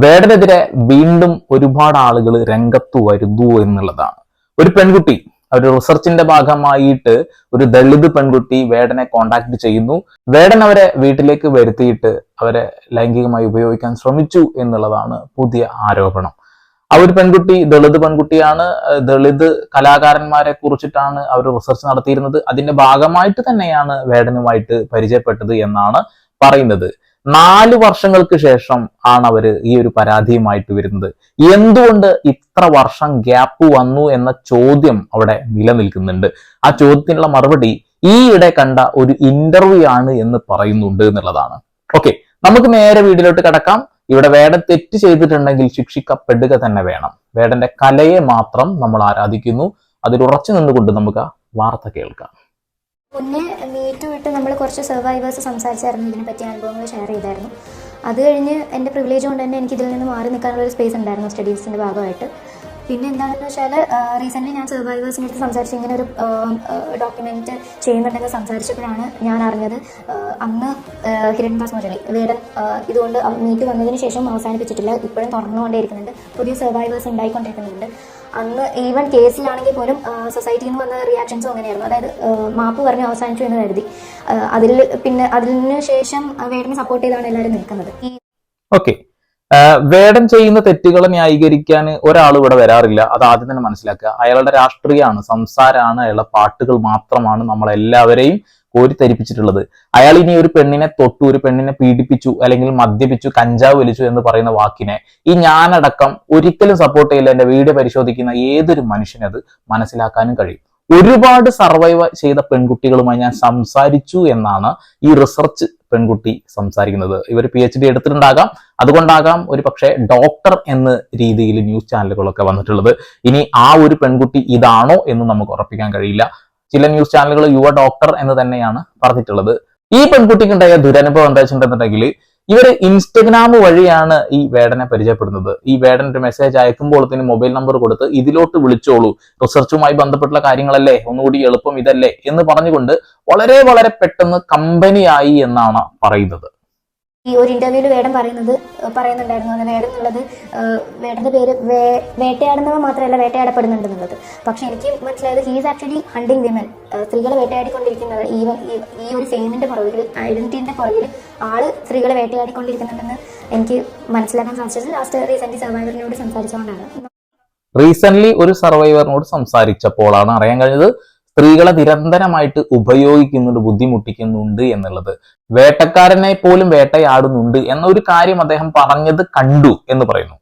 വേടനെതിരെ വീണ്ടും ഒരുപാട് ആളുകൾ രംഗത്തു വരുന്നു എന്നുള്ളതാണ്. ഒരു പെൺകുട്ടി ഒരു റിസർച്ചിന്റെ ഭാഗമായിട്ട് ഒരു ദളിത് പെൺകുട്ടി വേടനെ കോണ്ടാക്ട് ചെയ്യുന്നു. വേടൻ അവരെ വീട്ടിലേക്ക് വരുത്തിയിട്ട് അവരെ ലൈംഗികമായി ഉപയോഗിക്കാൻ ശ്രമിച്ചു എന്നുള്ളതാണ് പുതിയ ആരോപണം. ആ ഒരു പെൺകുട്ടി ദളിത് പെൺകുട്ടിയാണ്. ദളിത് കലാകാരന്മാരെ കുറിച്ചിട്ടാണ് അവർ റിസർച്ച് നടത്തിയിരുന്നത്. അതിന്റെ ഭാഗമായിട്ട് തന്നെയാണ് വേടനുമായിട്ട് പരിചയപ്പെട്ടത് എന്നാണ് പറയുന്നത്. നാല് വർഷങ്ങൾക്ക് ശേഷം ആണ് അവർ ഈ ഒരു പരാതിയുമായിട്ട് വരുന്നത്. എന്തുകൊണ്ട് ഇത്ര വർഷം ഗ്യാപ്പ് വന്നു എന്ന ചോദ്യം അവിടെ നിലനിൽക്കുന്നുണ്ട്. ആ ചോദ്യത്തിനുള്ള മറുപടി ഈയിടെ കണ്ട ഒരു ഇന്റർവ്യൂ ആണ് എന്ന് പറയുന്നുണ്ട് എന്നുള്ളതാണ്. ഓക്കെ നമുക്ക് നേരെ വീട്ടിലോട്ട് കടക്കാം. ഇവിടെ വേടൻ തെറ്റ് ചെയ്തിട്ടുണ്ടെങ്കിൽ ശിക്ഷിക്കപ്പെടുക തന്നെ വേണം. വേടന്റെ കലയെ മാത്രം നമ്മൾ ആരാധിക്കുന്നു. അതിൽ ഉറച്ചു നിന്നുകൊണ്ട് നമുക്ക് വാർത്ത കേൾക്കാം. മുന്നേ മീറ്റ് വിട്ട് നമ്മൾ കുറച്ച് സർവൈവേഴ്സ് സംസാരിച്ചായിരുന്നു. ഇതിനെ പറ്റിയ അനുഭവങ്ങൾ ഷെയർ ചെയ്തായിരുന്നു. അത് കഴിഞ്ഞ് എന്റെ പ്രിവിലേജ് കൊണ്ട് തന്നെ എനിക്ക് ഇതിൽ നിന്ന് മാറി നിൽക്കാനുള്ള ഒരു സ്പേസ് ഉണ്ടായിരുന്നു സ്റ്റഡീസിന്റെ ഭാഗമായിട്ട്. പിന്നെ എന്താണെന്ന് വെച്ചാൽ റീസെന്റ്ലി ഞാൻ സർവൈവേഴ്സിന്റെ അടുത്ത് സംസാരിച്ച് ഇങ്ങനെ ഒരു ഡോക്യുമെന്റ് ചെയ്യുന്നുണ്ടെന്ന് സംസാരിച്ചപ്പോഴാണ് ഞാൻ അറിഞ്ഞത് അന്ന് അന്ന് ഹിരൺദാസ് മുരളി ആ, ഇതുകൊണ്ട് മീറ്റ് വന്നതിന് ശേഷം അവസാനിപ്പിച്ചിട്ടില്ല. ഇപ്പോഴും തുറന്നുകൊണ്ടേയിരിക്കുന്നുണ്ട് പുതിയ സർവൈവേഴ്സ് ഉണ്ടായിക്കൊണ്ടിരിക്കുന്നുണ്ട്. അന്ന് ഈവൻ കേസിലാണെങ്കിൽ പോലും സൊസൈറ്റിയിൽ നിന്ന് വന്ന റിയാക്ഷൻസും അങ്ങനെയായിരുന്നു. അതായത് മാപ്പ് പറഞ്ഞ് അവസാനിച്ചു എന്ന് കരുതി. അതിൽ പിന്നെ അതിന് ശേഷം വേടനെ സപ്പോർട്ട് ചെയ്താണ് എല്ലാവരും നിൽക്കുന്നത്. ഓക്കെ വേടൻ ചെയ്യുന്ന തെറ്റുകളെ ന്യായീകരിക്കാൻ ഒരാൾ ഇവിടെ വരാറില്ല. അത് ആദ്യം തന്നെ മനസ്സിലാക്കുക. അയാളുടെ രാഷ്ട്രീയമാണ് സംസാരമാണ് അയാളുടെ പാട്ടുകൾ മാത്രമാണ് നമ്മളെല്ലാവരെയും കോരിത്തരിപ്പിച്ചിട്ടുള്ളത്. അയാൾ ഇനി ഒരു പെണ്ണിനെ തൊട്ടു ഒരു പെണ്ണിനെ പീഡിപ്പിച്ചു അല്ലെങ്കിൽ മദ്യപിച്ചു കഞ്ചാവ് വലിച്ചു എന്ന് പറയുന്ന വാക്കിനെ ഈ ഞാനടക്കം ഒരിക്കലും സപ്പോർട്ട് ചെയ്യില്ല. എന്റെ വീഡിയോ പരിശോധിക്കുന്ന ഏതൊരു മനുഷ്യനത് മനസ്സിലാക്കാനും കഴിയും. ഒരുപാട് സർവൈവ് ചെയ്ത പെൺകുട്ടികളുമായി ഞാൻ സംസാരിച്ചു എന്നാണ് ഈ റിസർച്ച് പെൺകുട്ടി സംസാരിക്കുന്നത്. ഇവർ പി എച്ച് ഡി എടുത്തിട്ടുണ്ടാകാം. അതുകൊണ്ടാകാം ഒരു പക്ഷേ ഡോക്ടർ എന്ന രീതിയിൽ ന്യൂസ് ചാനലുകളൊക്കെ വന്നിട്ടുള്ളത്. ഇനി ആ ഒരു പെൺകുട്ടി ഇതാണോ എന്ന് നമുക്ക് ഉറപ്പിക്കാൻ കഴിയില്ല. ചില ന്യൂസ് ചാനലുകൾ യുവ ഡോക്ടർ എന്ന് തന്നെയാണ് പറഞ്ഞിട്ടുള്ളത്. ഈ പെൺകുട്ടിക്ക് ഉണ്ടായ ദുരനുഭവം എന്താ വെച്ചിട്ടുണ്ടെന്നുണ്ടെങ്കിൽ ഇവർ ഇൻസ്റ്റഗ്രാം വഴിയാണ് ഈ വേടനെ പരിചയപ്പെടുന്നത്. ഈ വേടൻ മെസ്സേജ് മെസ്സേജ് തന്നെ മൊബൈൽ നമ്പർ കൊടുത്ത് ഇതിലോട്ട് വിളിച്ചോളൂ. റിസർച്ചുമായി ബന്ധപ്പെട്ടുള്ള കാര്യങ്ങളല്ലേ? ഒന്നുകൂടി എളുപ്പം ഇതല്ലേ? എന്ന് പറഞ്ഞുകൊണ്ട് വളരെ വളരെ പെട്ടെന്ന് കമ്പനിയായി എന്നാണ് പറയുന്നത്. ഈ ഒരു ഇന്റർവ്യൂവിൽ വേടൻ പറയുന്നത് പറയുന്നുണ്ടായിരുന്നു. അങ്ങനെ വേടൻ എന്നുള്ളത് വേടന്റെ പേര് വേ വേട്ടയാടുന്നവ മാത്രമല്ല വേട്ടയാടപ്പെടുന്നുണ്ടെന്നുള്ളത്. പക്ഷെ എനിക്ക് മനസ്സിലായത് ഹീസ് ആക്ച്വലി ഹണ്ടിങ് വിമൻ സ്ത്രീകളെ വേട്ടയാടിക്കൊണ്ടിരിക്കുന്നത് ഈവൻ ഈ ഒരു ഫെയിമിന്റെ പുറകിൽ ഐഡന്റിറ്റിന്റെ പുറകിൽ ആൾ സ്ത്രീകളെ വേട്ടയാടിക്കൊണ്ടിരിക്കുന്നുണ്ടെന്ന് എനിക്ക് മനസ്സിലാക്കാൻ സാധിച്ചത് ലാസ്റ്റ് റീസെന്റ് സർവൈവറിനോട് സംസാരിച്ചുകൊണ്ടാണ് റീസെന്റ് ഒരു സർവൈവറിനോട് സംസാരിച്ചപ്പോഴാണ് അറിയാൻ കഴിഞ്ഞത്. സ്ത്രീകളെ നിരന്തരമായിട്ട് ഉപയോഗിക്കുന്നുണ്ട് ബുദ്ധിമുട്ടിക്കുന്നുണ്ട് എന്നുള്ളത്. വേട്ടക്കാരനെ പോലും വേട്ടയാടുന്നുണ്ട് എന്നൊരു കാര്യം അദ്ദേഹം പറഞ്ഞത് കണ്ടു എന്ന് പറയുന്നു.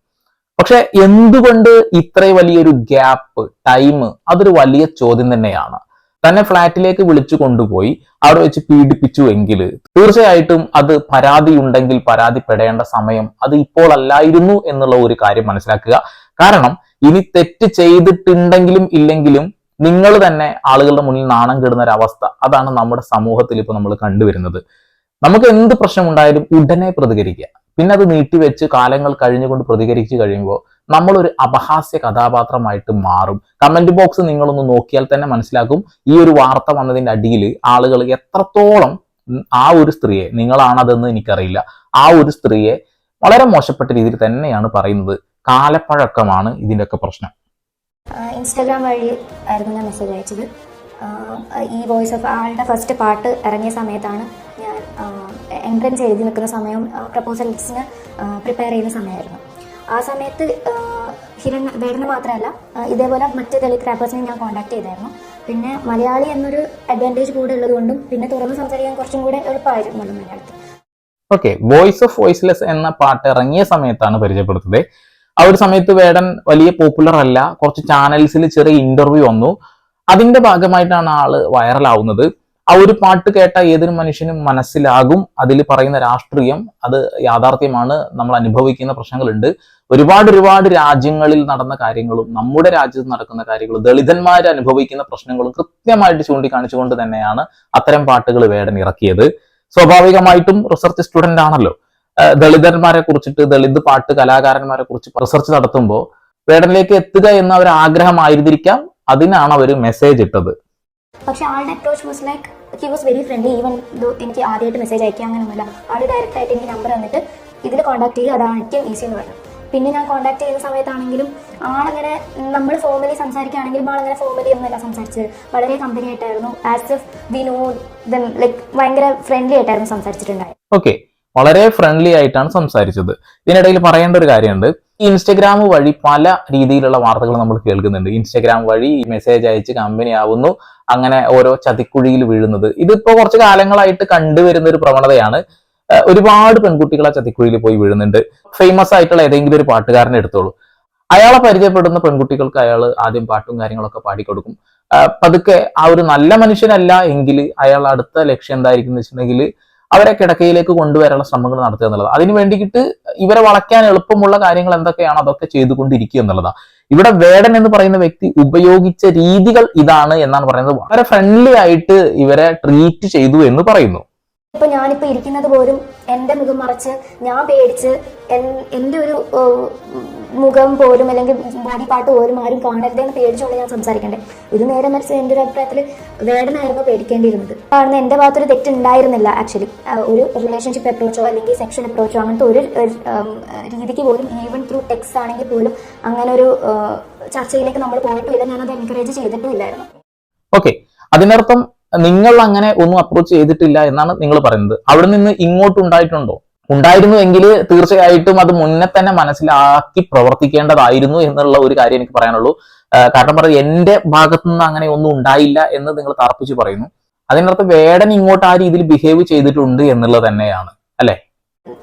പക്ഷെ എന്തുകൊണ്ട് ഇത്ര വലിയൊരു ഗ്യാപ്പ് ടൈം അതൊരു വലിയ ചോദ്യം തന്നെയാണ്. തന്നെ ഫ്ലാറ്റിലേക്ക് വിളിച്ചു കൊണ്ടുപോയി അവിടെ വെച്ച് പീഡിപ്പിച്ചു എങ്കിൽ തീർച്ചയായിട്ടും അത് പരാതി ഉണ്ടെങ്കിൽ പരാതിപ്പെടേണ്ട സമയം അത് ഇപ്പോൾ അല്ലായിരുന്നു എന്നുള്ള ഒരു കാര്യം മനസ്സിലാക്കുക. കാരണം ഇനി തെറ്റ് ചെയ്തിട്ടുണ്ടെങ്കിലും ഇല്ലെങ്കിലും നിങ്ങൾ തന്നെ ആളുകളുടെ മുന്നിൽ നാണം കെടുന്ന ഒരു അവസ്ഥ. അതാണ് നമ്മുടെ സമൂഹത്തിൽ ഇപ്പൊ നമ്മൾ കണ്ടുവരുന്നത്. നമുക്ക് എന്ത് പ്രശ്നം ഉണ്ടായാലും ഉടനെ പ്രതികരിക്കുക. പിന്നെ അത് നീട്ടിവെച്ച് കാലങ്ങൾ കഴിഞ്ഞുകൊണ്ട് പ്രതികരിച്ചു കഴിയുമ്പോൾ നമ്മളൊരു അപഹാസ്യ കഥാപാത്രമായിട്ട് മാറും. കമന്റ് ബോക്സ് നിങ്ങളൊന്ന് നോക്കിയാൽ തന്നെ മനസ്സിലാക്കും ഈ ഒരു വാർത്ത വന്നതിന്റെ അടിയിൽ ആളുകൾ എത്രത്തോളം ആ ഒരു സ്ത്രീയെ നിങ്ങളാണതെന്ന് എനിക്കറിയില്ല. ആ ഒരു സ്ത്രീയെ വളരെ മോശപ്പെട്ട രീതിയിൽ തന്നെയാണ് പറയുന്നത്. കാലപ്പഴക്കമാണ് ഇതിന്റെയൊക്കെ പ്രശ്നം. ഇൻസ്റ്റാഗ്രാം വഴി ആയിരുന്നു ഞാൻ മെസ്സേജ് അയച്ചത്. ഈ വോയിസ് ഓഫ് ആളുടെ ഫസ്റ്റ് പാട്ട് ഇറങ്ങിയ സമയത്താണ് ഞാൻ എൻട്രൻസ് എഴുതി നിൽക്കുന്ന സമയവും പ്രപ്പോസൽസിന് പ്രിപ്പയർ ചെയ്യുന്ന സമയമായിരുന്നു. ആ സമയത്ത് ഹിരൺ വേടന് മാത്രമല്ല ഇതേപോലെ മറ്റ് ദളിത് റാപ്പേഴ്സിനെ ഞാൻ കോൺടാക്ട് ചെയ്തായിരുന്നു. പിന്നെ മലയാളി എന്നൊരു അഡ്വാന്റേജ് കൂടെ ഉള്ളതുകൊണ്ടും പിന്നെ തുറന്ന് സംസാരിക്കാൻ കുറച്ചും കൂടെ എളുപ്പമായിരുന്നു മലയാളത്തിൽ. ഓക്കെ വോയിസ് ഓഫ് വോയിസ്ലെസ് എന്ന പാട്ട് ഇറങ്ങിയ സമയത്താണ് പരിചയപ്പെടുത്തത് ആ ഒരു സമയത്ത് വേടൻ വലിയ പോപ്പുലർ അല്ല. കുറച്ച് ചാനൽസിൽ ചെറിയ ഇന്റർവ്യൂ വന്നു. അതിന്റെ ഭാഗമായിട്ടാണ് ആൾ വൈറലാവുന്നത് ആ ഒരു പാട്ട് കേട്ട ഏതൊരു മനുഷ്യനും മനസ്സിലാകും. അതിൽ പറയുന്ന രാഷ്ട്രീയം അത് യാഥാർത്ഥ്യമാണ്. നമ്മൾ അനുഭവിക്കുന്ന പ്രശ്നങ്ങളുണ്ട്. ഒരുപാട് ഒരുപാട് രാജ്യങ്ങളിൽ നടന്ന കാര്യങ്ങളും നമ്മുടെ രാജ്യത്ത് നടക്കുന്ന കാര്യങ്ങളും ദളിതന്മാർ അനുഭവിക്കുന്ന പ്രശ്നങ്ങളും കൃത്യമായിട്ട് ചൂണ്ടിക്കാണിച്ചുകൊണ്ട് തന്നെയാണ് അത്തരം പാട്ടുകൾ വേടൻ ഇറക്കിയത്. സ്വാഭാവികമായിട്ടും റിസർച്ച് സ്റ്റുഡന്റ് ആണല്ലോ. ദളിതന്മാരെ കുറിച്ചിട്ട് ദളിത് പാട്ട് കലാകാരന്മാരെ കുറിച്ച് റിസർച്ച് നടത്തുമ്പോൾ വേടനിലേക്ക് എത്തുക എന്ന ഒരു ആഗ്രഹമായിരുന്നിരിക്കാം. അതിനാണ് അവർ മെസ്സേജ് ഇട്ടത്. പക്ഷെ ആളുടെ approach was like he was very friendly even though എനിക്ക് ആദ്യമായിട്ട് മെസ്സേജ് അയക്കുക അങ്ങനെയൊന്നുമില്ല. ആൾ ഡയറക്റ്റ് ആയിട്ട് എനിക്ക് നമ്പർ തന്നിട്ട് ഇതിൽ കോൺടാക്ട് ചെയ്യുക അതാണ് ഏറ്റവും ഈസി എന്ന് പറഞ്ഞു പിന്നെ ഞാൻ കോൺടാക്ട് ചെയ്യുന്ന സമയത്താണെങ്കിലും ആളങ്ങനെ നമ്മൾ ഫോർമലി സംസാരിക്കുകയാണെങ്കിലും ആളങ്ങനെ ഫോർമലി ഒന്നുമല്ല സംസാരിച്ചത്. വളരെ കമ്പനി ആയിട്ടായിരുന്നു as if we know them like ഭയങ്കര ഫ്രണ്ട്ലി ആയിട്ടായിരുന്നു സംസാരിച്ചിട്ടുണ്ടായത്. ഓക്കെ വളരെ ഫ്രണ്ട്ലി ആയിട്ടാണ് സംസാരിച്ചത്. ഇതിനിടയിൽ പറയേണ്ട ഒരു കാര്യമുണ്ട്. ഇൻസ്റ്റഗ്രാം വഴി പല രീതിയിലുള്ള വാർത്തകൾ നമ്മൾ കേൾക്കുന്നുണ്ട്. ഇൻസ്റ്റഗ്രാം വഴി മെസ്സേജ് അയച്ച് കമ്പനി ആവുന്നു. അങ്ങനെ ഓരോ ചതിക്കുഴിയിൽ വീഴുന്നത്. ഇതിപ്പോ കുറച്ച് കാലങ്ങളായിട്ട് കണ്ടുവരുന്ന ഒരു പ്രവണതയാണ്. ഒരുപാട് പെൺകുട്ടികൾ ആ ചതിക്കുഴിയിൽ പോയി വീഴുന്നുണ്ട്. ഫേമസ് ആയിട്ടുള്ള ഏതെങ്കിലും ഒരു പാട്ടുകാരനെ എടുത്തോളൂ. അയാളെ പരിചയപ്പെടുന്ന പെൺകുട്ടികൾക്ക് അയാൾ ആദ്യം പാട്ടും കാര്യങ്ങളൊക്കെ പാടിക്കൊടുക്കും. പതുക്കെ ആ ഒരു നല്ല മനുഷ്യനല്ല എങ്കിൽ അയാൾ അടുത്ത ലക്ഷ്യം എന്തായിരിക്കും എന്ന് വെച്ചിട്ടുണ്ടെങ്കിൽ അവരെ കിടക്കയിലേക്ക് കൊണ്ടുവരാനുള്ള ശ്രമങ്ങൾ നടത്തുക എന്നുള്ളത്. അതിന് വേണ്ടിയിട്ട് ഇവരെ വളയ്ക്കാൻ എളുപ്പമുള്ള കാര്യങ്ങൾ എന്തൊക്കെയാണോ? അതൊക്കെ ചെയ്തുകൊണ്ടിരിക്കുക എന്നുള്ളതാണ് ഇവിടെ വേടൻ എന്ന് പറയുന്ന വ്യക്തി ഉപയോഗിച്ച രീതികൾ ഇതാണ് എന്നാണ് പറയുന്നത്. വളരെ ഫ്രണ്ട്ലി ആയിട്ട് ഇവരെ ട്രീറ്റ് ചെയ്തു എന്ന് പറയുന്നു. ഇപ്പൊ ഞാനിപ്പോ ഇരിക്കുന്നത് പോലും എന്റെ മുഖം മറച്ച് ഞാൻ പേടിച്ച് എന്റെ ഒരു മുഖം പോലും അല്ലെങ്കിൽ ബോഡി പാർട്ട് പോലും ആരും കാണരുതെന്ന് പേടിച്ചുകൊണ്ട് ഞാൻ സംസാരിക്കണ്ടേ. ഇത് നേരെ മറിച്ച് എന്റെ ഒരു അഭിപ്രായത്തിൽ വേടനായിരുന്നു പേടിക്കേണ്ടിയിരുന്നത്. കാരണം എന്റെ ഭാഗത്തൊരു തെറ്റുണ്ടായിരുന്നില്ല ആക്ച്വലി ഒരു റിലേഷൻഷിപ്പ് അപ്രോച്ചോ അല്ലെങ്കിൽ സെക്ഷൻ അപ്രോച്ചോ അങ്ങനത്തെ ഒരു രീതിക്ക് പോലും ഈവൻ ത്രൂ ടെക്സ്റ്റ് ആണെങ്കിൽ പോലും അങ്ങനെ ഒരു ചർച്ചയിലേക്ക് നമ്മൾ പോയിട്ടുമില്ല. ഞാനത് എൻകറേജ് ചെയ്തിട്ടുമില്ലായിരുന്നു. ഓക്കെ അതിനർത്ഥം നിങ്ങൾ അങ്ങനെ ഒന്നും അപ്രോച്ച് ചെയ്തിട്ടില്ല എന്നാണ് നിങ്ങൾ പറയുന്നത്. അവിടെ നിന്ന് ഇങ്ങോട്ട് ഉണ്ടായിട്ടുണ്ടോ ഉണ്ടായിരുന്നു എങ്കിൽ തീർച്ചയായിട്ടും അത് മുന്നേ തന്നെ മനസ്സിലാക്കി പ്രവർത്തിക്കേണ്ടതായിരുന്നു എന്നുള്ള ഒരു കാര്യം എനിക്ക് പറയാനുള്ളൂ. കാരണം പറഞ്ഞത് എന്റെ ഭാഗത്തു നിന്ന് അങ്ങനെ ഒന്നും ഉണ്ടായില്ല എന്ന് നിങ്ങൾ തർപ്പിച്ച് പറയുന്നു. അതിനർത്ഥം വേടൻ ഇങ്ങോട്ട് ആ രീതിയിൽ ബിഹേവ് ചെയ്തിട്ടുണ്ട് എന്നുള്ളത് തന്നെയാണ് അല്ലെ?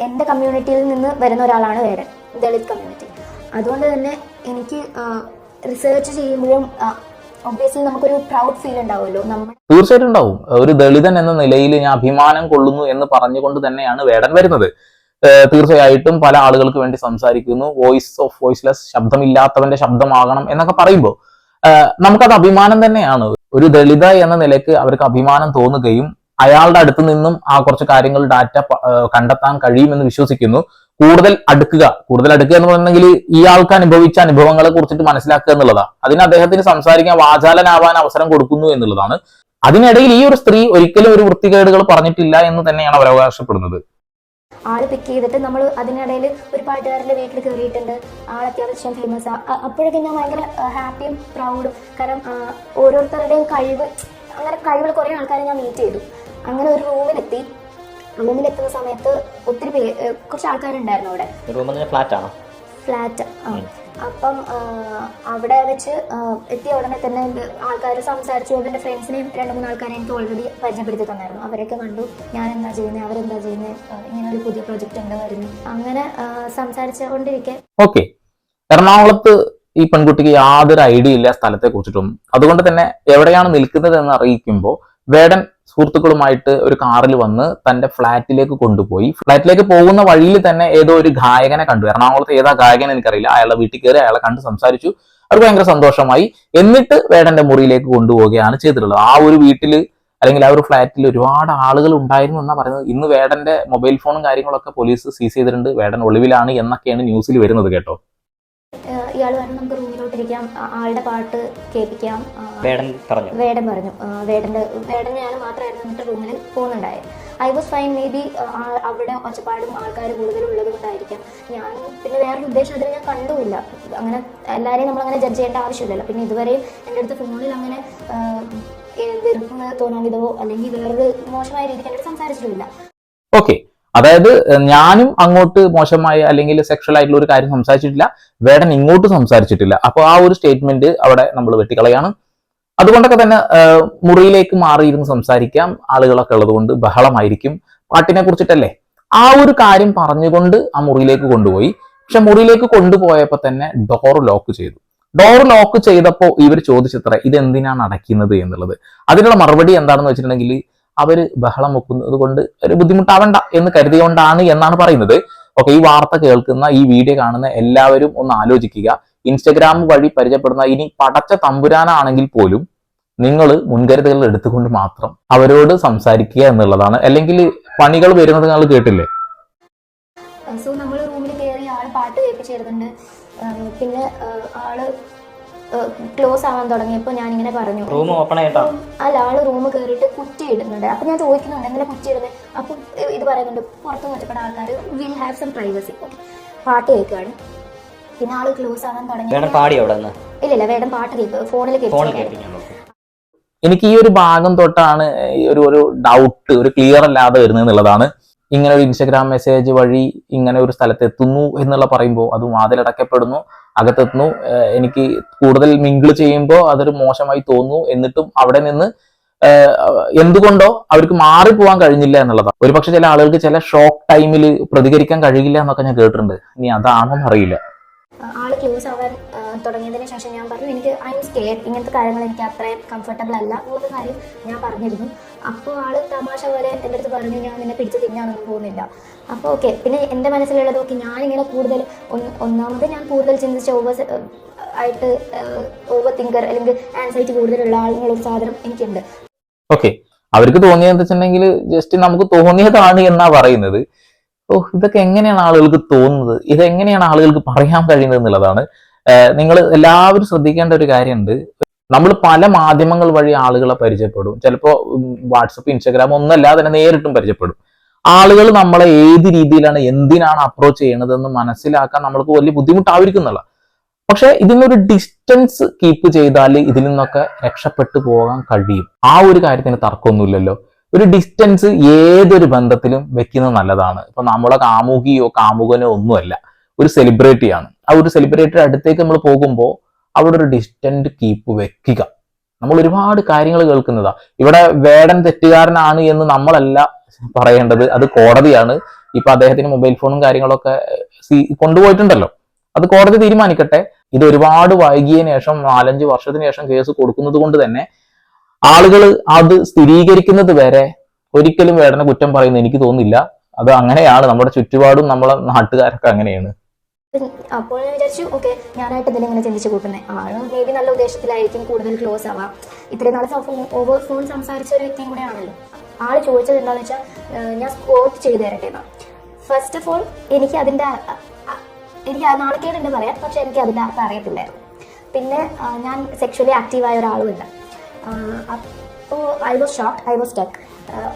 എന്റെ കമ്മ്യൂണിറ്റിയിൽ നിന്ന് വരുന്ന ഒരാളാണ് വേടൻ ദളിത് കമ്മ്യൂണിറ്റി അതുകൊണ്ട് തന്നെ എനിക്ക് റിസർച്ച് ചെയ്യുമ്പോഴും നമുക്കൊരു പ്രൗഡ് ഫീൽ നമ്മൾ തീർച്ചയായിട്ടും ഉണ്ടാവും. ഒരു ദളിതൻ എന്ന നിലയിൽ ഞാൻ അഭിമാനം കൊള്ളുന്നു എന്ന് പറഞ്ഞുകൊണ്ട് തന്നെയാണ് വേടൻ വരുന്നത്. തീർച്ചയായിട്ടും പല ആളുകൾക്ക് വേണ്ടി സംസാരിക്കുന്നു. വോയിസ് ഓഫ് വോയിസ്ലെസ് ശബ്ദമില്ലാത്തവന്റെ ശബ്ദമാകണം എന്നൊക്കെ പറയുമ്പോൾ നമുക്കത് അഭിമാനം തന്നെയാണ്. ഒരു ദളിത എന്ന നിലയ്ക്ക് അവർക്ക് അഭിമാനം തോന്നുകയും അയാളുടെ അടുത്ത് നിന്നും ആ കുറച്ച് കാര്യങ്ങൾ ഡാറ്റ കണ്ടെത്താൻ കഴിയുമെന്ന് വിശ്വസിക്കുന്നു. കൂടുതൽ അടുക്കുക. കൂടുതൽ അടുക്കുക എന്ന് പറഞ്ഞെങ്കിൽ ആൾക്ക് അനുഭവിച്ച അനുഭവങ്ങളെ കുറിച്ചിട്ട് മനസ്സിലാക്കുക എന്നുള്ളതാണ് അതിന് അദ്ദേഹത്തിന് സംസാരിക്കാൻ വാചാലനാവാൻ അവസരം കൊടുക്കുന്നു എന്നുള്ളതാണ്. അതിനിടയിൽ ഈ ഒരു സ്ത്രീ ഒരിക്കലും ഒരു വൃത്തികേടുകൾ പറഞ്ഞിട്ടില്ല എന്ന് തന്നെയാണ് അവർ അവകാശപ്പെടുന്നത്. ആൾ പിക്ക് ചെയ്തിട്ട് നമ്മൾ അതിനിടയിൽ ഒരു പാട്ടുകാരന്റെ വീട്ടിൽ കയറിയിട്ടുണ്ട്. ആൾ അത്യാവശ്യം ഫേമസ് അപ്പോഴൊക്കെ ഞാൻ ഭയങ്കര ഹാപ്പിയും പ്രൗഡും കാരണം ഓരോരുത്തരുടെയും കഴിവ് അങ്ങനെ കഴിവുള്ള കുറേ ആൾക്കാരെ ഞാൻ മീറ്റ് ചെയ്തു. അങ്ങനെ ഒരു റൂമിലെത്തി റൂമിലെത്തുന്ന സമയത്ത് ഒത്തിരി പേര് കുറച്ച് ആൾക്കാരുണ്ടായിരുന്നു അവിടെ. ഫ്ലാറ്റ് ആണോ? ഫ്ലാറ്റ് ആ. അപ്പം അവിടെ വെച്ച് എത്തിയ ഉടനെ തന്നെ ആൾക്കാർ സംസാരിച്ചു. എന്റെ ഫ്രണ്ട്സിനെയും രണ്ട് മൂന്ന് ആൾക്കാരെ എനിക്ക് ഓൾറെഡി പരിചയപ്പെടുത്തി തന്നായിരുന്നു. അവരൊക്കെ കണ്ടു. ഞാൻ എന്താ ചെയ്യുന്നത് അവരെന്താ ചെയ്യുന്നത് ഇങ്ങനെ ഒരു പുതിയ പ്രൊജക്റ്റ് ഉണ്ട് വരുന്നു അങ്ങനെ സംസാരിച്ചുകൊണ്ടിരിക്കെ. ഓക്കെ എറണാകുളത്ത് ഈ പെൺകുട്ടിക്ക് യാതൊരു ഐഡിയ ഇല്ല സ്ഥലത്തെ കുറിച്ചിട്ടും അതുകൊണ്ട് തന്നെ എവിടെയാണ് നിൽക്കുന്നത് എന്ന് അറിയിക്കുമ്പോൾ വേടൻ സുഹൃത്തുക്കളുമായിട്ട് ഒരു കാറിൽ വന്ന് തന്റെ ഫ്ലാറ്റിലേക്ക് കൊണ്ടുപോയി. ഫ്ലാറ്റിലേക്ക് പോകുന്ന വഴിയിൽ തന്നെ ഏതോ ഒരു ഗായകനെ കണ്ടു. എറണാകുളത്ത് ഏതാ ഗായകൻ എനിക്കറിയില്ല. അയാളെ വീട്ടിൽ കയറി അയാളെ കണ്ട് സംസാരിച്ചു. അവർ ഭയങ്കര സന്തോഷമായി. എന്നിട്ട് വേടന്റെ മുറിയിലേക്ക് കൊണ്ടുപോവുകയാണ് ചെയ്തിട്ടുള്ളത്. ആ ഒരു വീട്ടിൽ അല്ലെങ്കിൽ ആ ഒരു ഫ്ലാറ്റിൽ ഒരുപാട് ആളുകൾ ഉണ്ടായിരുന്നു എന്നാ പറയുന്നത്. ഇന്ന് വേടന്റെ മൊബൈൽ ഫോണും കാര്യങ്ങളൊക്കെ പോലീസ് സീസ് ചെയ്തിട്ടുണ്ട്. വേടൻ ഒളിവിലാണ് എന്നൊക്കെയാണ് ന്യൂസിൽ വരുന്നത് കേട്ടോ. ഇയാൾ പറഞ്ഞു നമുക്ക് റൂമിലോട്ടിരിക്കാം. ഇരിക്കാം ആളുടെ പാട്ട് കേൾപ്പിക്കാം. വേടൻ പറഞ്ഞു. വേടൻ പറഞ്ഞു. വേടന്റെ വേടൻ ഞാൻ മാത്രമായിരുന്നു എന്നിട്ട് റൂമിൽ പോകുന്നുണ്ടായത് I was fine maybe അവിടെ ഒച്ചപ്പാടും ആൾക്കാർ കൂടുതലും ഉള്ളത് കൊണ്ടായിരിക്കാം. ഞാൻ പിന്നെ വേറൊരു ഉദ്ദേശം അതിൽ ഞാൻ കണ്ടുമില്ല. അങ്ങനെ എല്ലാവരെയും നമ്മളങ്ങനെ ജഡ്ജ് ചെയ്യേണ്ട ആവശ്യമില്ലല്ലോ. പിന്നെ ഇതുവരെ എന്റെ അടുത്ത് ഫോണിൽ അങ്ങനെ വെറുപ്പ് തോന്നാൻ വിധവോ അല്ലെങ്കിൽ വേറൊരു മോശമായ രീതിക്ക് എന്റെ സംസാരിച്ചിട്ടില്ല ഓക്കെ അതായത് ഞാനും അങ്ങോട്ട് മോശമായ അല്ലെങ്കിൽ സെക്ഷൽ ആയിട്ടുള്ള ഒരു കാര്യം സംസാരിച്ചിട്ടില്ല വേടൻ ഇങ്ങോട്ട് സംസാരിച്ചിട്ടില്ല. അപ്പോൾ ആ ഒരു സ്റ്റേറ്റ്മെന്റ് അവിടെ നമ്മൾ വെട്ടിക്കളയാണ്. അതുകൊണ്ടൊക്കെ തന്നെ മുറിയിലേക്ക് മാറിയിരുന്ന് സംസാരിക്കാം. ആളുകളൊക്കെ ഉള്ളതുകൊണ്ട് ബഹളമായിരിക്കും. പാട്ടിനെ കുറിച്ചിട്ടല്ലേ? ആ ഒരു കാര്യം പറഞ്ഞുകൊണ്ട് ആ മുറിയിലേക്ക് കൊണ്ടുപോയി. പക്ഷെ മുറിയിലേക്ക് കൊണ്ടുപോയപ്പോൾ തന്നെ ഡോർ ലോക്ക് ചെയ്തു. ഡോർ ലോക്ക് ചെയ്തപ്പോൾ ഇവർ ചോദിച്ചത്ര ഇത് എന്തിനാണ് അടയ്ക്കുന്നത് എന്നുള്ളത്. അതിനുള്ള മറുപടി എന്താണെന്ന് വെച്ചിട്ടുണ്ടെങ്കിൽ അവർ ബഹളം വെക്കുന്നത് കൊണ്ട് ഒരു ബുദ്ധിമുട്ടാവണ്ട എന്ന് കരുതിയോണ്ടാണ് എന്നാണ് പറയുന്നത്. ഓക്കെ ഈ വാർത്ത കേൾക്കുന്ന ഈ വീഡിയോ കാണുന്ന എല്ലാവരും ഒന്ന് ആലോചിക്കുക. ഇൻസ്റ്റഗ്രാം വഴി പരിചയപ്പെടുന്ന ഇനി പടച്ച തമ്പുരാനാണെങ്കിൽ പോലും നിങ്ങൾ മുൻകരുതലുകൾ എടുത്തുകൊണ്ട് മാത്രം അവരോട് സംസാരിക്കുക എന്നുള്ളതാണ്. അല്ലെങ്കിൽ പണികൾ വരുന്നത് നിങ്ങൾ കേട്ടില്ലേ? സോ നമ്മൾ റൂമിൽ കയറി ആൾ പാട്ട് കേൾപ്പിച്ചിരുന്നുണ്ട് പിന്നെ ആൾ ക്ലോസ് ആവാൻ തുടങ്ങിയപ്പോൾ ഇങ്ങനെ പറഞ്ഞു. റൂം ഓപ്പൺ ആയിട്ടോ? അല്ല ആൾ റൂം കയറിയിട്ട് കുറ്റി ഇടുന്നുണ്ട്. അപ്പൊ ഞാൻ ചോദിക്കുന്നുണ്ട് എങ്ങനെ കുറ്റി ഇടുന്നത് അപ്പൊ ഇത് പറയുന്നുണ്ട് പുറത്ത് വെച്ചപ്പെട്ട ആൾക്കാർ വിൽ ഹാവ് സം പ്രൈവസി പാട്ട് കേൾക്കുകയാണ് പിന്നെ ആൾ ക്ലോസ് ആവാൻ തുടങ്ങി ഇല്ല ഇല്ല വേടം പാട്ട് കേൾക്കുക. ഫോണിൽ കേൾക്കും എനിക്ക് ഈ ഒരു ഭാഗം തൊട്ടാണ് ഈ ഒരു ഒരു ഡൗട്ട് ഒരു ക്ലിയർ അല്ലാതെ വരുന്നത് എന്നുള്ളതാണ്. ഇങ്ങനെ ഒരു ഇൻസ്റ്റഗ്രാം മെസ്സേജ് വഴി ഇങ്ങനെ ഒരു സ്ഥലത്ത് എത്തുന്നു എന്നുള്ള പറയുമ്പോൾ അത് വാതിലടക്കപ്പെടുന്നു അകത്തെത്തുന്നു. എനിക്ക് കൂടുതൽ മിങ്കിൾ ചെയ്യുമ്പോൾ അതൊരു മോശമായി തോന്നുന്നു. എന്നിട്ടും അവിടെ നിന്ന് എന്തുകൊണ്ടോ അവർക്ക് മാറിപ്പോവാൻ കഴിഞ്ഞില്ല എന്നുള്ളതാണ് ഒരുപക്ഷെ ചില ആളുകൾക്ക് ചില ഷോക്ക് ടൈമിൽ പ്രതികരിക്കാൻ കഴിയില്ല എന്നൊക്കെ ഞാൻ കേട്ടിട്ടുണ്ട്. ഇനി അതാണോ അറിയില്ല. ആൾ ക്ലോസ് ആവാൻ തുടങ്ങിയതിന് ശേഷം ഞാൻ പറഞ്ഞു എനിക്ക് ഐ എം സ്കേർ ഇങ്ങനത്തെ കാര്യങ്ങൾ എനിക്ക് അത്രയും കംഫർട്ടബിൾ അല്ല. എന്നുള്ള കാര്യം ഞാൻ പറഞ്ഞിരുന്നു. അപ്പോൾ ആൾ തമാശ പോലെ എന്റെ അടുത്ത് പറഞ്ഞു ഞാൻ നിന്നെ പിടിച്ച് തിന്നാനൊന്നും പോകുന്നില്ല. അപ്പോൾ ഓക്കെ പിന്നെ എന്റെ മനസ്സിലുള്ളത് ഓക്കെ ഞാനിങ്ങനെ കൂടുതൽ ഒന്ന് ഒന്നാമത് ഞാൻ കൂടുതൽ ചിന്തിച്ച ഓവർ ആയിട്ട് ഓവർ തിങ്കർ അല്ലെങ്കിൽ ആൻസൈറ്റി കൂടുതലുള്ള ആളുകളൊരു സാധനം എനിക്കുണ്ട്. ഓക്കെ അവർക്ക് തോന്നിയത് എന്താ വെച്ചിട്ടുണ്ടെങ്കിൽ ജസ്റ്റ് നമുക്ക് തോന്നിയതാണ് എന്നാ പറയുന്നത്. ഓ ഇതൊക്കെ എങ്ങനെയാണ് ആളുകൾക്ക് തോന്നുന്നത്? ഇതെങ്ങനെയാണ് ആളുകൾക്ക് പറയാൻ കഴിയുന്നത് എന്നുള്ളതാണ്. നിങ്ങൾ എല്ലാവരും ശ്രദ്ധിക്കേണ്ട ഒരു കാര്യമുണ്ട്. നമ്മൾ പല മാധ്യമങ്ങൾ വഴി ആളുകളെ പരിചയപ്പെടും. ചിലപ്പോൾ വാട്സപ്പ് ഇൻസ്റ്റാഗ്രാം ഒന്നല്ലാതെ തന്നെ നേരിട്ടും പരിചയപ്പെടും. ആളുകൾ നമ്മളെ ഏത് രീതിയിലാണ് എന്തിനാണ് അപ്രോച്ച് ചെയ്യണതെന്ന് മനസ്സിലാക്കാൻ നമ്മൾക്ക് വലിയ ബുദ്ധിമുട്ടായിരിക്കുന്നില്ല. പക്ഷെ ഇതിനൊരു ഡിസ്റ്റൻസ് കീപ്പ് ചെയ്താൽ ഇതിൽ നിന്നൊക്കെ രക്ഷപ്പെട്ടു പോകാൻ കഴിയും. ആ ഒരു കാര്യത്തിന് തർക്കമൊന്നുമില്ലല്ലോ. ഒരു ഡിസ്റ്റൻസ് ഏതൊരു ബന്ധത്തിലും വെക്കുന്നത് നല്ലതാണ്. ഇപ്പൊ നമ്മളെ കാമുകിയോ കാമുകനോ ഒന്നുമല്ല. ഒരു സെലിബ്രിറ്റിയാണ് ആ ഒരു സെലിബ്രിറ്റിയുടെ അടുത്തേക്ക് നമ്മൾ പോകുമ്പോൾ അവിടെ ഒരു ഡിസ്റ്റന്റ് കീപ്പ് വെക്കുക. നമ്മൾ ഒരുപാട് കാര്യങ്ങൾ കേൾക്കുന്നതാ. ഇവിടെ വേടൻ തെറ്റുകാരനാണ് എന്ന് നമ്മളല്ല പറയേണ്ടത്. അത് കോടതിയാണ്. ഇപ്പൊ അദ്ദേഹത്തിന് മൊബൈൽ ഫോണും കാര്യങ്ങളൊക്കെ കൊണ്ടുപോയിട്ടുണ്ടല്ലോ. അത് കോടതി തീരുമാനിക്കട്ടെ. ഇത് ഒരുപാട് വൈകിയ ശേഷം നാലഞ്ച് വർഷത്തിന് ശേഷം കേസ് കൊടുക്കുന്നത് കൊണ്ട് തന്നെ ആളുകൾ അത് സ്ഥിരീകരിക്കുന്നത് വരെ ഒരിക്കലും വേടനെ കുറ്റം പറയുന്നത് എനിക്ക് തോന്നുന്നില്ല. അത് അങ്ങനെയാണ്. നമ്മുടെ ചുറ്റുപാടും നമ്മളെ നാട്ടുകാരൊക്കെ അങ്ങനെയാണ്. അപ്പോൾ ഞാൻ വിചാരിച്ചു ഓക്കെ ഞാനായിട്ട് ഇതിൽ ഇങ്ങനെ ചിന്തിച്ച് കൂട്ടുന്നത് ആൾ മേ ബി നല്ല ഉദ്ദേശത്തിലായിരിക്കും കൂടുതൽ ക്ലോസ് ആവാം. ഇത്രയും നാളെ ഓവർ ഫോൺ സംസാരിച്ച ഒരു വ്യക്തിയും കൂടെ ആണല്ലോ. ആൾ ചോദിച്ചത് എന്താണെന്ന് വെച്ചാൽ ഞാൻ സ്കോട്ട് ചെയ്തു തരട്ടെ എന്നാ. ഫസ്റ്റ് ഓഫ് ഓൾ എനിക്ക് അതിന്റെ എനിക്ക് ആ നാളേക്കേടുണ്ട് പറയാം പക്ഷെ എനിക്ക് അതിന്റെ അർത്ഥം അറിയത്തില്ലായിരുന്നു. പിന്നെ ഞാൻ സെക്ഷലി ആക്റ്റീവായ ഒരാളുമില്ല അപ്പോൾ I was shock I was tech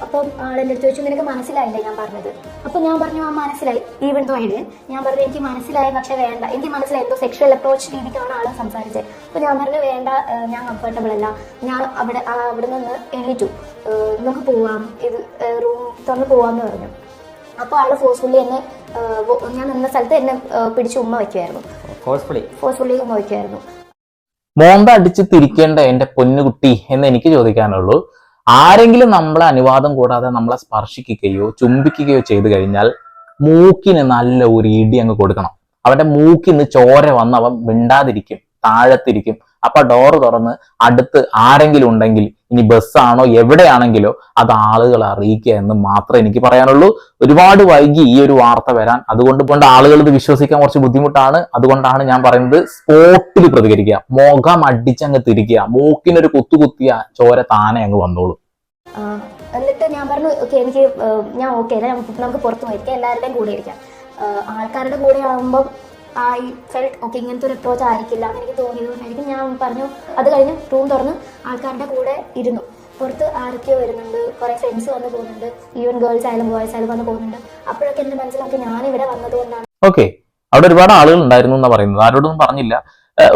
അപ്പം ആളെന്റെ അടുത്ത് ചോദിച്ചു നിനക്ക് മനസ്സിലായില്ലേ? ഞാൻ പറഞ്ഞത്. അപ്പം ഞാൻ പറഞ്ഞു ആ മനസ്സിലായി. ഈവൻ തോ ഐഡിയൻ ഞാൻ പറഞ്ഞു എനിക്ക് മനസ്സിലായി പക്ഷെ വേണ്ട. എനിക്ക് മനസ്സിലായി എന്തോ സെക്ഷൽ അപ്രോച്ച് രീതിക്കാണ് ആൾ സംസാരിച്ചത് അപ്പോൾ ഞാൻ പറഞ്ഞു വേണ്ട ഞാൻ കംഫർട്ടബിൾ അല്ല. ഞാൻ അവിടെ അവിടെ നിന്ന് എണീറ്റു. നമുക്ക് പോവാം. ഇത് റൂം തുറന്ന് പോവാമെന്ന് പറഞ്ഞു. അപ്പോൾ ആൾ ഫോഴ്സ്ഫുള്ളി എന്നെ ഞാൻ നിന്ന സ്ഥലത്ത് എന്നെ പിടിച്ച് ഉമ്മ വയ്ക്കുമായിരുന്നു ഫോഴ്സ്ഫുള്ളി ഫോഴ്സ്ഫുള്ളി ഉമ്മ വയ്ക്കുമായിരുന്നു മോന്ത അടിച്ച് തിരിക്കേണ്ട എന്റെ പൊന്നുകുട്ടി എന്ന് എനിക്ക് ചോദിക്കാനുള്ളൂ. ആരെങ്കിലും നമ്മളെ അനുവാദം കൂടാതെ നമ്മളെ സ്പർശിക്കുകയോ ചുംബിക്കുകയോ ചെയ്തു കഴിഞ്ഞാൽ മൂക്കിന് നല്ല ഒരു ഇടി അങ്ങ് കൊടുക്കണം. അവന്റെ മൂക്കിന്ന് ചോര വന്ന് അവൻ മിണ്ടാതിരിക്കും താഴത്തിരിക്കും. അപ്പൊ ഡോർ തുറന്ന് അടുത്ത് ആരെങ്കിലും ഉണ്ടെങ്കിൽ ഇനി ബസ്സാണോ എവിടെയാണെങ്കിലോ അത് ആളുകളെ അറിയിക്കുക എന്ന് മാത്രമേ എനിക്ക് പറയാനുള്ളൂ. ഒരുപാട് വൈകി ഈ ഒരു വാർത്ത വരാൻ. അതുകൊണ്ട് കൊണ്ട് ആളുകൾ ഇത് വിശ്വസിക്കാൻ കുറച്ച് ബുദ്ധിമുട്ടാണ്. അതുകൊണ്ടാണ് ഞാൻ പറയുന്നത് സ്പോട്ടിൽ പ്രതികരിക്കുക. മുഖം അടിച്ചങ്ങ് തിരിക്കുക. മൂക്കിനൊരു കുത്തു കുത്തിയ ചോര താനെ അങ്ങ് വന്നോളൂ. എന്നിട്ട് ഞാൻ പറഞ്ഞു ഓക്കെ എനിക്ക് ഞാൻ ഓക്കെ നമുക്ക് പുറത്തു പോയിരിക്കാം. എല്ലാവരുടെയും കൂടെ ഇരിക്കാം. ആൾക്കാരുടെ കൂടെ ആകുമ്പോൾ ഐ ഫെൽറ്റ് ഓക്കെ ഇങ്ങനത്തെ ഒരു അപ്രോച്ച് ആയിരിക്കില്ല എന്ന് എനിക്ക് തോന്നിയതുകൊണ്ടായിരിക്കും ഞാൻ പറഞ്ഞു. അത് കഴിഞ്ഞ് റൂം തുറന്ന് ആൾക്കാരുടെ കൂടെ ഇരുന്നു. പുറത്ത് ആരൊക്കെയോ വരുന്നുണ്ട്. കുറേ ഫ്രണ്ട്സ് വന്ന് പോകുന്നുണ്ട്. ഈവൻ ഗേൾസ് ആയാലും ബോയ്സ് ആയാലും വന്ന് പോകുന്നുണ്ട്. അപ്പോഴൊക്കെ എന്റെ മനസ്സിലാക്കി ഞാൻ ഇവിടെ വന്നതുകൊണ്ടാണ് ഓക്കെ അവിടെ ഒരുപാട് ആളുകൾ ഉണ്ടായിരുന്നു എന്നാ പറയുന്നത്. ആരോടൊന്നും പറഞ്ഞില്ല.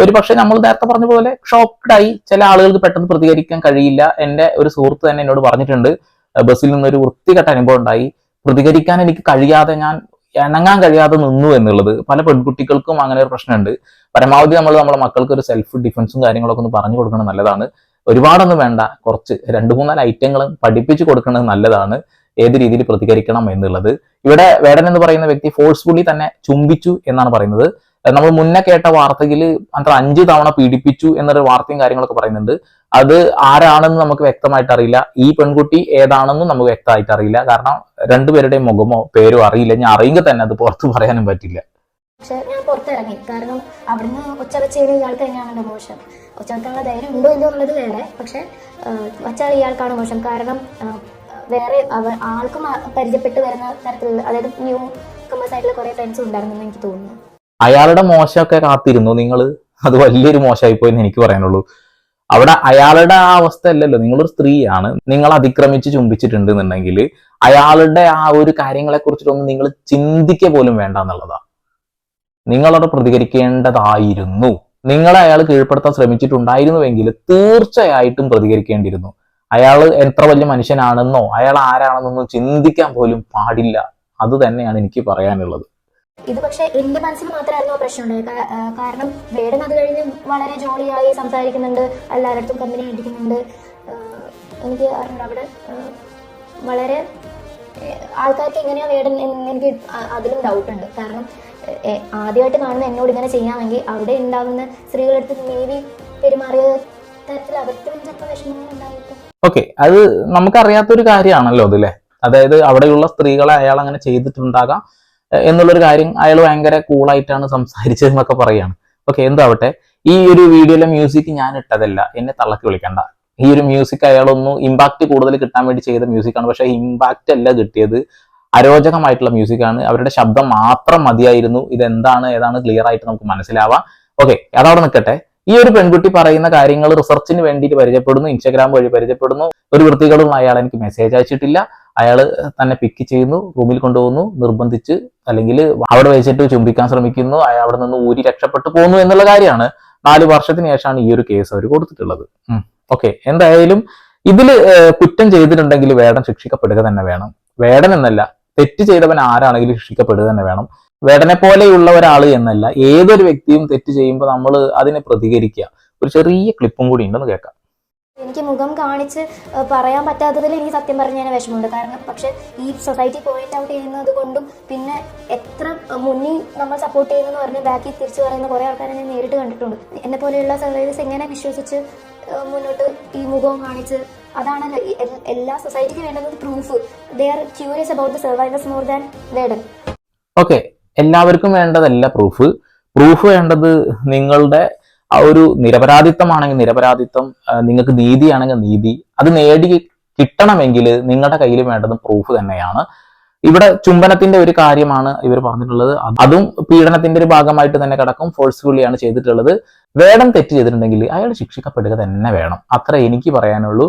ഒരു പക്ഷേ നമ്മൾ നേരത്തെ പറഞ്ഞ പോലെ ഷോക്ക്ഡായി ചില ആളുകൾക്ക് പെട്ടെന്ന് പ്രതികരിക്കാൻ കഴിയില്ല. എന്റെ ഒരു സുഹൃത്ത് തന്നെ എന്നോട് പറഞ്ഞിട്ടുണ്ട്. ബസ്സിൽ നിന്നൊരു വൃത്തികെട്ട അനുഭവം ഉണ്ടായി. പ്രതികരിക്കാൻ എനിക്ക് കഴിയാതെ ഞാൻ ഇണങ്ങാൻ കഴിയാതെ നിന്നു എന്നുള്ളത് പല പെൺകുട്ടികൾക്കും അങ്ങനെ ഒരു പ്രശ്നമുണ്ട്. പരമാവധി നമ്മൾ നമ്മുടെ മക്കൾക്ക് ഒരു സെൽഫ് ഡിഫൻസും കാര്യങ്ങളൊക്കെ ഒന്ന് പറഞ്ഞു കൊടുക്കുന്നത് നല്ലതാണ്. ഒരുപാടൊന്നും വേണ്ട. കുറച്ച് രണ്ട് മൂന്നാൽ ഐറ്റങ്ങളും പഠിപ്പിച്ചു കൊടുക്കുന്നത് നല്ലതാണ്. ഏത് രീതിയിൽ പ്രതികരിക്കണം എന്നുള്ളത്. ഇവിടെ വേടൻ എന്ന് പറയുന്ന വ്യക്തി ഫോഴ്സ്ഫുള്ളി തന്നെ ചുംബിച്ചു എന്നാണ് പറയുന്നത്. നമ്മൾ മുന്നേ കേട്ട വാർത്തയിൽ അത്ര അഞ്ച് തവണ പീഡിപ്പിച്ചു എന്നൊരു വാർത്തയും കാര്യങ്ങളൊക്കെ പറയുന്നുണ്ട്. അത് ആരാണെന്ന് നമുക്ക് വ്യക്തമായിട്ട് അറിയില്ല. ഈ പെൺകുട്ടി ഏതാണെന്നും നമുക്ക് വ്യക്തമായിട്ട് അറിയില്ല. കാരണം രണ്ടുപേരുടെയും മുഖമോ പേരോ അറിയില്ല. ഞാൻ അറിയുക തന്നെ അത് പുറത്തു പറയാനും പറ്റില്ല. പക്ഷെ ഞാൻ പുറത്തിറങ്ങി. കാരണം അവിടുന്ന് ഒച്ച വെച്ച് കഴിഞ്ഞാൽ ഇയാൾക്ക് തന്നെയാണല്ലോ മോശം. ഒച്ച വെക്കാനുള്ള ധൈര്യം ഉണ്ടോ ഇല്ലയോ എന്നുള്ളത് വേറെ. പക്ഷെ വച്ചാൽ ഇയാൾക്കാണ് മോശം. കാരണം വേറെ അവർ ആൾക്കും പരിചയപ്പെട്ട് വരുന്ന തരത്തിലുള്ള അതായത് ന്യൂ കമേഴ്സ് ആയിട്ടുള്ള കുറെ ഫ്രണ്ട്സ് ഉണ്ടായിരുന്നെന്ന് എനിക്ക് തോന്നുന്നു. അയാളുടെ മോശമൊക്കെ കാത്തിരുന്നു. നിങ്ങൾ അത് വലിയൊരു മോശമായി പോയെന്ന് എനിക്ക് പറയാനുള്ളൂ. അവിടെ അയാളുടെ ആ അവസ്ഥ അല്ലല്ലോ. നിങ്ങളൊരു സ്ത്രീയാണ്. നിങ്ങൾ അതിക്രമിച്ച് ചുംബിച്ചിട്ടുണ്ട് എന്നുണ്ടെങ്കിൽ അയാളുടെ ആ ഒരു കാര്യങ്ങളെ കുറിച്ചിട്ടൊന്നും നിങ്ങൾ ചിന്തിക്കുക പോലും വേണ്ട എന്നുള്ളതാ. നിങ്ങളവിടെ പ്രതികരിക്കേണ്ടതായിരുന്നു. നിങ്ങളെ അയാൾ കീഴ്പ്പെടുത്താൻ ശ്രമിച്ചിട്ടുണ്ടായിരുന്നുവെങ്കിൽ തീർച്ചയായിട്ടും പ്രതികരിക്കേണ്ടിയിരുന്നു. അയാൾ എത്ര വലിയ മനുഷ്യനാണെന്നോ അയാൾ ആരാണെന്നൊന്നും ചിന്തിക്കാൻ പോലും പാടില്ല. അത് തന്നെയാണ് എനിക്ക് പറയാനുള്ളത്. ഇത് പക്ഷേ എന്റെ മനസ്സിൽ മാത്രമായിരുന്നു ആ പ്രശ്നം ഉണ്ടായത്. കാരണം വേടൻ അത് കഴിഞ്ഞ് വളരെ ജോളിയായി സംസാരിക്കുന്നുണ്ട് എല്ലാവരുടെ കമ്പനി അടിക്കുന്നുണ്ട് എനിക്ക് അവിടെ വളരെ ആൾക്കാർക്ക് എങ്ങനെയാ വേടൻ എനിക്ക് അതിലും ഡൗട്ട് ഉണ്ട്. കാരണം ആദ്യമായിട്ട് കാണുന്ന എന്നോട് ഇങ്ങനെ ചെയ്യാമെങ്കിൽ അവിടെ ഉണ്ടാകുന്ന സ്ത്രീകളെടുത്ത് മേ ബി പെരുമാറിയ തരത്തിൽ അവർക്ക് ചിലപ്പോൾ വിഷമങ്ങൾ ഉണ്ടായിരിക്കും. ഓക്കെ അത് നമുക്കറിയാത്തൊരു കാര്യമാണല്ലോ അതല്ലേ അതായത് അവിടെയുള്ള സ്ത്രീകളെ അയാൾ അങ്ങനെ ചെയ്തിട്ടുണ്ടാകാം. എന്നുള്ളൊരു കാര്യം അയാൾ ഭയങ്കര കൂളായിട്ടാണ് സംസാരിച്ചത് എന്നൊക്കെ പറയാണ്. ഓക്കെ എന്താവട്ടെ? ഈ ഒരു വീഡിയോയിലെ മ്യൂസിക് ഞാൻ ഇട്ടതല്ല. എന്നെ തള്ളക്കി വിളിക്കണ്ട. ഈ ഒരു മ്യൂസിക് അയാളൊന്ന് ഇമ്പാക്ട് കൂടുതൽ കിട്ടാൻ വേണ്ടി ചെയ്ത മ്യൂസിക്കാണ് പക്ഷേ ഇമ്പാക്റ്റ് അല്ല കിട്ടിയത്. അരോചകമായിട്ടുള്ള മ്യൂസിക്കാണ് അവരുടെ ശബ്ദം മാത്രം മതിയായിരുന്നു. ഇതെന്താണ് ഏതാണ് ക്ലിയർ ആയിട്ട് നമുക്ക് മനസ്സിലാവാം. ഓക്കെ അതവിടെ നിൽക്കട്ടെ. ഈ ഒരു പെൺകുട്ടി പറയുന്ന കാര്യങ്ങൾ റിസർച്ചിന് വേണ്ടിയിട്ട് പരിചയപ്പെടുന്നു. ഇൻസ്റ്റാഗ്രാം വഴി പരിചയപ്പെടുന്നു. ഒരു വൃത്തികളും അയാൾ എനിക്ക് മെസ്സേജ് അയച്ചിട്ടില്ല. അയാൾ തന്നെ പിക്ക് ചെയ്യുന്നു റൂമിൽ കൊണ്ടുപോകുന്നു നിർബന്ധിച്ച് അല്ലെങ്കിൽ അവിടെ വെച്ചിട്ട് ചുംബിക്കാൻ ശ്രമിക്കുന്നു അയാൾ അവിടെ നിന്ന് ഊരി രക്ഷപ്പെട്ടു പോകുന്നു എന്നുള്ള കാര്യമാണ് നാല് വർഷത്തിന് ശേഷമാണ് ഈ ഒരു കേസ് അവർ കൊടുത്തിട്ടുള്ളത്. ഓക്കെ എന്തായാലും ഇതിൽ കുറ്റം ചെയ്തിട്ടുണ്ടെങ്കിൽ വേടൻ ശിക്ഷിക്കപ്പെടുക തന്നെ വേണം. വേടൻ എന്നല്ല തെറ്റ് ചെയ്തവൻ ആരാണെങ്കിലും ശിക്ഷിക്കപ്പെടുക തന്നെ വേണം. വേടനെ പോലെയുള്ള ഒരാൾ എന്നല്ല ഏതൊരു വ്യക്തിയും തെറ്റ് ചെയ്യുമ്പോൾ നമ്മൾ അതിനെ പ്രതികരിക്കുക. ഒരു ചെറിയ ക്ലിപ്പും കൂടി ഉണ്ടെന്ന് കേൾക്കാം. എനിക്ക് മുഖം കാണിച്ച് പറയാൻ പറ്റാത്തതിൽ എനിക്ക് സത്യം പറഞ്ഞാൽ വിഷമമുണ്ട്. കാരണം പക്ഷെ ഈ സൊസൈറ്റി പോയിന്റ് ഔട്ട് ചെയ്യുന്നത് കൊണ്ടും പിന്നെ എത്ര മുന്നിൽ നമ്മൾ സപ്പോർട്ട് ചെയ്യുന്നതെന്ന് പറഞ്ഞ് ബാക്കി തിരിച്ചു പറയുന്ന കുറേ ആൾക്കാരെ ഞാൻ നേരിട്ട് കണ്ടിട്ടുണ്ട്. എന്നെ പോലെയുള്ള സർവൈവേഴ്സ് എങ്ങനെ വിശ്വസിച്ച് മുന്നോട്ട് ഈ മുഖവും കാണിച്ച് അതാണല്ലോ എല്ലാ സൊസൈറ്റിക്ക് വേണ്ടുന്നത് proof they are curious about the survivors more than Vedan okay എല്ലാവർക്കും വേണ്ടതല്ല പ്രൂഫ് പ്രൂഫ് വേണ്ടത് നിങ്ങളുടെ ആ ഒരു നിരപരാധിത്വമാണെങ്കിൽ നിരപരാധിത്വം നിങ്ങൾക്ക് നീതിയാണെങ്കിൽ നീതി അത് നേടി കിട്ടണമെങ്കിൽ നിങ്ങളുടെ കയ്യിൽ വേണ്ടത് പ്രൂഫ് തന്നെയാണ്. ഇവിടെ ചുംബനത്തിന്റെ ഒരു കാര്യമാണ് ഇവർ പറഞ്ഞിട്ടുള്ളത്. അതും പീഡനത്തിന്റെ ഒരു ഭാഗമായിട്ട് തന്നെ കിടക്കും. ഫോഴ്സ്ഫുള്ളിയാണ് ചെയ്തിട്ടുള്ളത്. വേടം തെറ്റ് ചെയ്തിട്ടുണ്ടെങ്കിൽ അയാൾ ശിക്ഷിക്കപ്പെടുക തന്നെ വേണം. അത്ര എനിക്ക് പറയാനുള്ളൂ.